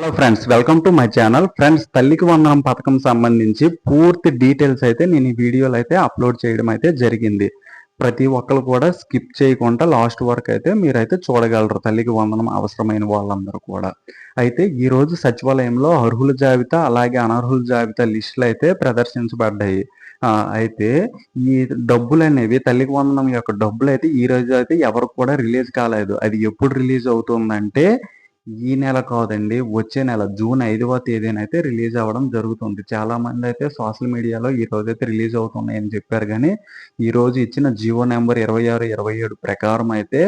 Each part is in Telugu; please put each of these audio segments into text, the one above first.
Hello friends welcome to my channel friends తల్లికి వందనం పథకం సంబంధించి పూర్తి డీటెయిల్స్ అయితే నేను ఈ వీడియోలు అయితే అప్లోడ్ చేయడం అయితే జరిగింది. ప్రతి ఒక్కరు కూడా స్కిప్ చేయకుండా లాస్ట్ వరకు అయితే మీరైతే చూడగలరు. తల్లికి వందనం అవసరమైన వాళ్ళందరూ కూడా. అయితే ఈరోజు సచివాలయంలో అర్హుల జాబితా అలాగే అనర్హుల జాబితా లిస్టులు అయితే ప్రదర్శించబడ్డాయి. అయితే ఈ డబ్బులు అనేవి తల్లికి వందనం యొక్క డబ్బులు అయితే ఈ రోజు అయితే ఎవరికి కూడా రిలీజ్ కాలేదు. అది ఎప్పుడు రిలీజ్ అవుతుందంటే ఈ నెల కాదండి వచ్చే నెల జూన్ ఐదవ తేదీన అయితే రిలీజ్ అవ్వడం జరుగుతుంది. చాలా మంది అయితే సోషల్ మీడియాలో ఈ రోజు అయితే రిలీజ్ అవుతున్నాయని చెప్పారు కానీ ఈ రోజు ఇచ్చిన జియో నెంబర్ ఇరవై ఆరు ఇరవై ఏడు ప్రకారం అయితే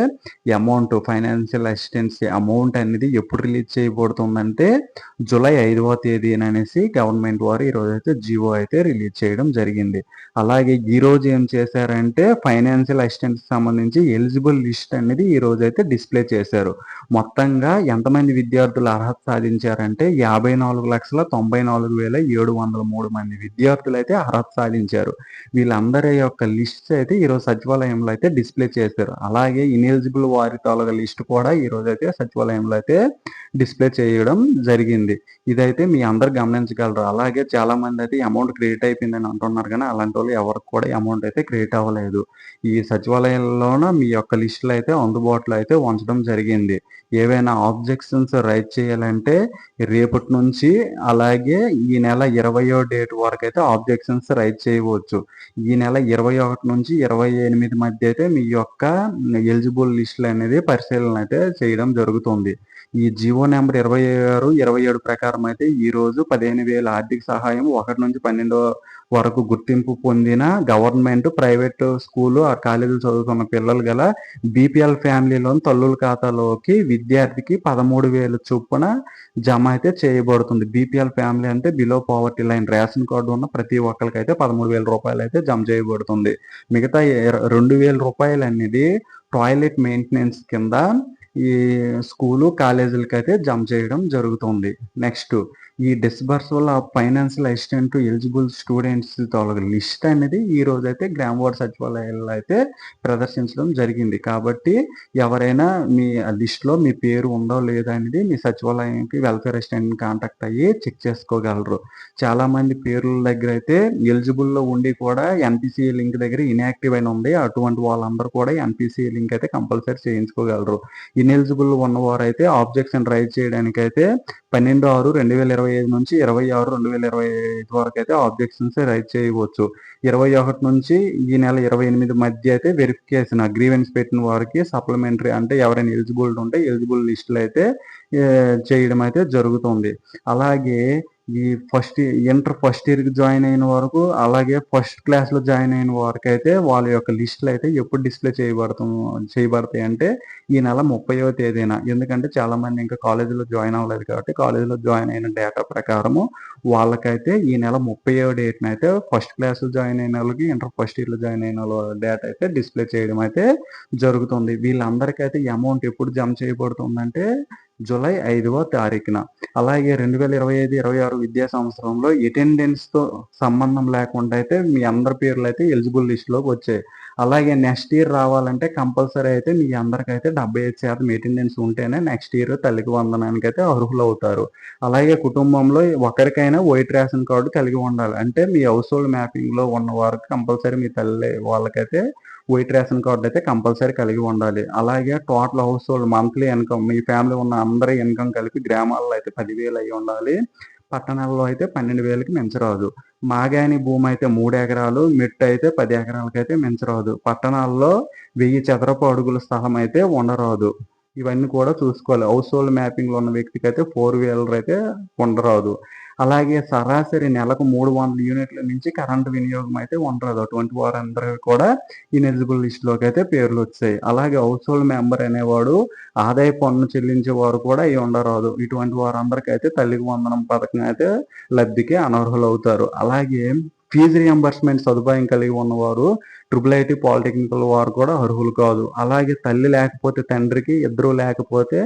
అమౌంట్ ఫైనాన్షియల్ అసిస్టెన్స్ అమౌంట్ అనేది ఎప్పుడు రిలీజ్ చేయబడుతుందంటే జూలై ఐదవ తేదీన అనేసి గవర్నమెంట్ వారు ఈ రోజు అయితే జియో అయితే రిలీజ్ చేయడం జరిగింది. అలాగే ఈ రోజు ఏం చేశారంటే ఫైనాన్షియల్ అసిస్టెన్స్ సంబంధించి ఎలిజిబుల్ లిస్ట్ అనేది ఈ రోజు అయితే డిస్ప్లే చేశారు. మొత్తంగా ఎంతమంది విద్యార్థులు అర్హత సాధించారంటే యాభై నాలుగు లక్షల తొంభై నాలుగు వేల ఏడు వందల మూడు మంది విద్యార్థులు అయితే అర్హత సాధించారు. వీళ్ళందరి యొక్క లిస్ట్ అయితే ఈరోజు సచివాలయంలో అయితే డిస్ప్లే చేశారు. అలాగే ఇనెలిజిబుల్ వారి తాలూకా లిస్ట్ కూడా ఈ రోజు అయితే సచివాలయంలో అయితే డిస్ప్లే చేయడం జరిగింది. ఇదైతే మీ అందరు గమనించగలరు. అలాగే చాలా మంది అయితే అమౌంట్ క్రియేట్ అయిపోయిందని అంటున్నారు కానీ అలాంటి వాళ్ళు ఎవరికి కూడా అమౌంట్ అయితే క్రియేట్ అవ్వలేదు. ఈ సచివాలయంలోన మీ యొక్క లిస్టులు అయితే అందుబాటులో అయితే ఉంచడం జరిగింది. ఏవైనా ఆబ్జెక్షన్స్ రైట్ చేయాలంటే రేపటి నుంచి అలాగే ఈ నెల ఇరవయో డేట్ వరకు అయితే ఆబ్జెక్షన్స్ రైట్ చేయవచ్చు. ఈ నెల ఇరవై ఒకటి నుంచి ఇరవై ఎనిమిది మధ్య అయితే మీ యొక్క ఎలిజిబుల్ లిస్టులు అనేది పరిశీలన అయితే చేయడం జరుగుతుంది. ఈ జియో నెంబర్ ఇరవై ఆరు ఇరవై ఏడు ప్రకారం అయితే ఈ రోజు పదిహేను వేల ఆర్థిక సహాయం ఒకటి నుంచి పన్నెండో వరకు గుర్తింపు పొందిన గవర్నమెంట్ ప్రైవేట్ స్కూల్ ఆ కాలేజీలు చదువుతున్న పిల్లలు గల బీపీఎల్ ఫ్యామిలీలోని తల్లుల ఖాతాలోకి విద్యార్థికి పదమూడు వేలు చొప్పున జమ అయితే చేయబడుతుంది. బీపీఎల్ ఫ్యామిలీ అంటే below poverty line. Ration card ఉన్న ప్రతి ఒక్కరికి అయితే పదమూడు వేల రూపాయలు అయితే జమ చేయబడుతుంది. మిగతా రెండు వేల రూపాయలు అనేది టాయిలెట్ మెయింటెనెన్స్ కింద ఈ స్కూలు కాలేజీలకైతే జమ చేయడం జరుగుతుంది. నెక్స్ట్ ఈ డిస్బర్స్ వల్ల ఫైనాన్షియల్ అసిస్టెంట్ ఎలిజిబుల్ స్టూడెంట్స్ తాలూకు లిస్ట్ అనేది ఈ రోజు అయితే గ్రామ వార్డ్ సచివాలయాల్లో అయితే ప్రదర్శించడం జరిగింది. కాబట్టి ఎవరైనా మీ లిస్ట్లో మీ పేరు ఉందో లేదో అనేది మీ సచివాలయానికి వెల్ఫేర్ అసిస్టెంట్ కాంటాక్ట్ అయ్యి చెక్ చేసుకోగలరు. చాలా మంది పేర్ల దగ్గర అయితే ఎలిజిబుల్లో ఉండి కూడా ఎన్పిసి లింక్ దగ్గర ఇన్యాక్టివ్ అయిన ఉంది. అటువంటి వాళ్ళందరూ కూడా ఎన్పిసి లింక్ అయితే కంపల్సరీ చేయించుకోగలరు. ఇన్ఎలిజిబుల్ ఉన్నవారు అయితే ఆబ్జెక్షన్ రైజ్ చేయడానికి అయితే పన్నెండు ఆరు రెండు వేల ఇరవై ఐదు నుంచి ఇరవై ఆరు రెండు వేల ఇరవై ఐదు వరకు అయితే ఆబ్జెక్షన్స్ రైట్ చేయవచ్చు. ఇరవై ఒకటి నుంచి ఈ నెల ఇరవై ఎనిమిది మధ్య అయితే వెరిఫికేషన్ అగ్రీవెన్స్ పెట్టిన వారికి సప్లిమెంటరీ అంటే ఎవరైనా ఎలిజిబుల్ ఉంటే ఎలిజిబుల్ లిస్టులు అయితే చేయడం అయితే జరుగుతుంది. అలాగే ఈ ఫస్ట్ ఇంటర్ ఫస్ట్ ఇయర్కి జాయిన్ అయిన వరకు అలాగే ఫస్ట్ క్లాస్లో జాయిన్ అయిన వారికి అయితే వాళ్ళ యొక్క లిస్టులు అయితే ఎప్పుడు డిస్ప్లే చేయబడుతు చేయబడతాయి అంటే ఈ నెల ముప్పైవ తేదీన. ఎందుకంటే చాలా మంది ఇంకా కాలేజీలో జాయిన్ అవ్వలేదు కాబట్టి కాలేజీలో జాయిన్ అయిన డేటా ప్రకారము వాళ్ళకైతే ఈ నెల ముప్పైవ డేట్న అయితే ఫస్ట్ క్లాస్ జాయిన్ అయిన వాళ్ళకి ఇంటర్ ఫస్ట్ ఇయర్లో జాయిన్ అయిన వాళ్ళ డేటా అయితే డిస్ప్లే చేయడం అయితే జరుగుతుంది. వీళ్ళందరికీ అమౌంట్ ఎప్పుడు జమ చేయబడుతుందంటే జూలై ఐదవ తారీఖున. అలాగే రెండు వేల ఇరవై ఐదు ఇరవై ఆరు విద్యా సంవత్సరంలో అటెండెన్స్తో సంబంధం లేకుండా అయితే మీ అందరి పేర్లు అయితే ఎలిజిబుల్ లిస్ట్లోకి వచ్చాయి. అలాగే నెక్స్ట్ ఇయర్ రావాలంటే కంపల్సరీ అయితే మీ అందరికైతే డెబ్బై ఐదు శాతం అటెండెన్స్ ఉంటేనే నెక్స్ట్ ఇయర్ తల్లికి వందనానికి అయితే అర్హులు అవుతారు. అలాగే కుటుంబంలో ఒకరికైనా వైట్ రేషన్ కార్డు కలిగి ఉండాలి. అంటే మీ హౌస్ హోల్డ్ మ్యాపింగ్లో ఉన్న వారికి కంపల్సరీ మీ తల్లి వాళ్ళకైతే వైట్ రేషన్ కార్డు అయితే కంపల్సరీ కలిగి ఉండాలి. అలాగే total household monthly income మీ ఫ్యామిలీ ఉన్న అందరి ఇన్కమ్ కలిపి గ్రామాల్లో అయితే పదివేలు అయి ఉండాలి. పట్టణాల్లో అయితే పన్నెండు వేలకి మించరాదు. మాగాని భూమి అయితే మూడు ఎకరాలు మిట్టు అయితే పది ఎకరాలకి అయితే మించరాదు. పట్టణాల్లో వెయ్యి చదరపు అడుగుల స్థలం అయితే ఉండరాదు. ఇవన్నీ కూడా చూసుకోవాలి. హౌస్ హోల్డ్ మ్యాపింగ్లో ఉన్న వ్యక్తికి అయితే ఫోర్ వీలర్ అయితే ఉండరాదు. అలాగే సరాసరి నెలకు మూడు వందల యూనిట్ల నుంచి కరెంటు వినియోగం అయితే ఉండరాదు. అటువంటి వారందరికీ కూడా ఇనెలిజిబుల్ లిస్ట్లోకి అయితే పేర్లు వచ్చాయి. అలాగే హౌస్ హోల్డ్ మెంబర్ అనేవాడు ఆదాయ పన్ను చెల్లించే వారు కూడా అయి ఉండరాదు. ఇటువంటి వారందరికీ అయితే తల్లికి వందనం పథకం అయితే లబ్ధికి అనర్హులు అవుతారు అలాగే ఫీజు రియంబర్స్మెంట్ సదుపాయం కలిగి ఉన్నవారు ట్రిపుల్ ఐటీ పాలిటెక్నికల్ వారు కూడా అర్హులు కాదు. అలాగే తల్లి లేకపోతే తండ్రికి ఇద్దరు లేకపోతే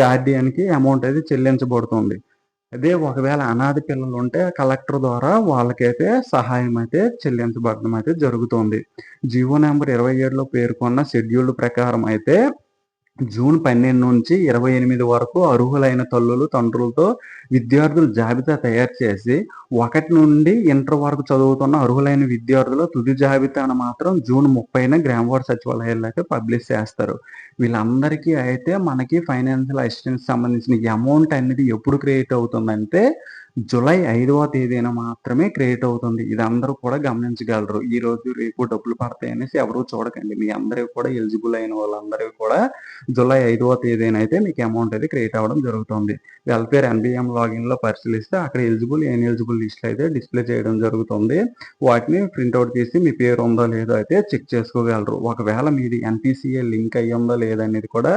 గార్డియన్కి అమౌంట్ అయితే చెల్లించబడుతుంది. అదే ఒకవేళ అనాథ పిల్లలు ఉంటే కలెక్టర్ ద్వారా వాళ్ళకైతే సహాయం అయితే చెల్లించబడడం అయితే జరుగుతుంది. జీవో నెంబర్ ఇరవై ఏడులో పేర్కొన్న షెడ్యూల్డ్ ప్రకారం అయితే జూన్ పన్నెండు నుంచి ఇరవై ఎనిమిది వరకు అర్హులైన తల్లులు తండ్రులతో విద్యార్థుల జాబితా తయారు చేసి ఒకటి నుండి ఇంటర్ వరకు చదువుతున్న అర్హులైన విద్యార్థుల తుది జాబితాను మాత్రం జూన్ ముప్పైన గ్రామ వార్డు పబ్లిష్ చేస్తారు. వీళ్ళందరికీ అయితే మనకి ఫైనాన్షియల్ అసిస్టెన్స్ సంబంధించిన అమౌంట్ అనేది ఎప్పుడు క్రియేట్ అవుతుందంటే జూలై ఐదవ తేదీన మాత్రమే క్రియేట్ అవుతుంది. ఇది అందరూ కూడా గమనించగలరు. ఈ రోజు రేపు డబ్బులు పడతాయి అనేసి ఎవరు చూడకండి. మీ అందరూ కూడా ఎలిజిబుల్ అయిన వాళ్ళందరూ కూడా జూలై ఐదవ తేదీన అయితే మీకు అమౌంట్ అయితే క్రియేట్ అవ్వడం జరుగుతుంది. వెల్ఫేర్ ఎన్బిఎం లాగిన్లో పరిశీలిస్తే అక్కడ ఎలిజిబుల్ ఎన్ ఎలిజిబుల్ లిస్ట్ అయితే డిస్ప్లే చేయడం జరుగుతుంది. వాటిని ప్రింట్అవుట్ తీసి మీ పేరు ఉందో లేదో అయితే చెక్ చేసుకోగలరు. ఒకవేళ మీది ఎన్పిసిఏ లింక్ అయ్యి ఉందో లేదనేది కూడా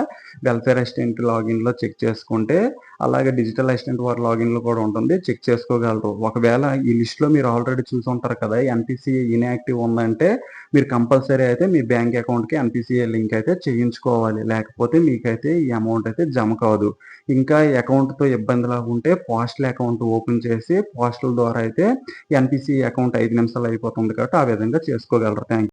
వెల్ఫేర్ అసిస్టెంట్ లాగిన్లో చెక్ చేసుకుంటే అలాగే డిజిటల్ అసిస్టెంట్ వారి లాగిన్లో కూడా ఉంటుంది. చెక్ చేసుకోగలరు. ఒకవేళ ఈ లిస్ట్లో మీరు ఆల్రెడీ చూసి ఉంటారు కదా ఎన్పిసిఏ ఇన్యాక్టివ్ ఉందంటే మీరు కంపల్సరీ అయితే మీ బ్యాంక్ అకౌంట్కి ఎన్పిసిఏ లింక్ అయితే చేయించుకోవాలి. లేకపోతే మీకైతే ఈ అమౌంట్ అయితే జమ కాదు. ఇంకా అకౌంట్తో ఇబ్బందిలా ఉంటే పోస్టల్ అకౌంట్ ఓపెన్ చేసి పోస్టల్ ద్వారా అయితే ఎన్పిసిఏ అకౌంట్ ఐదు నిమిషాలు అయిపోతుంది కాబట్టి ఆ విధంగా చేసుకోగలరు. థ్యాంక్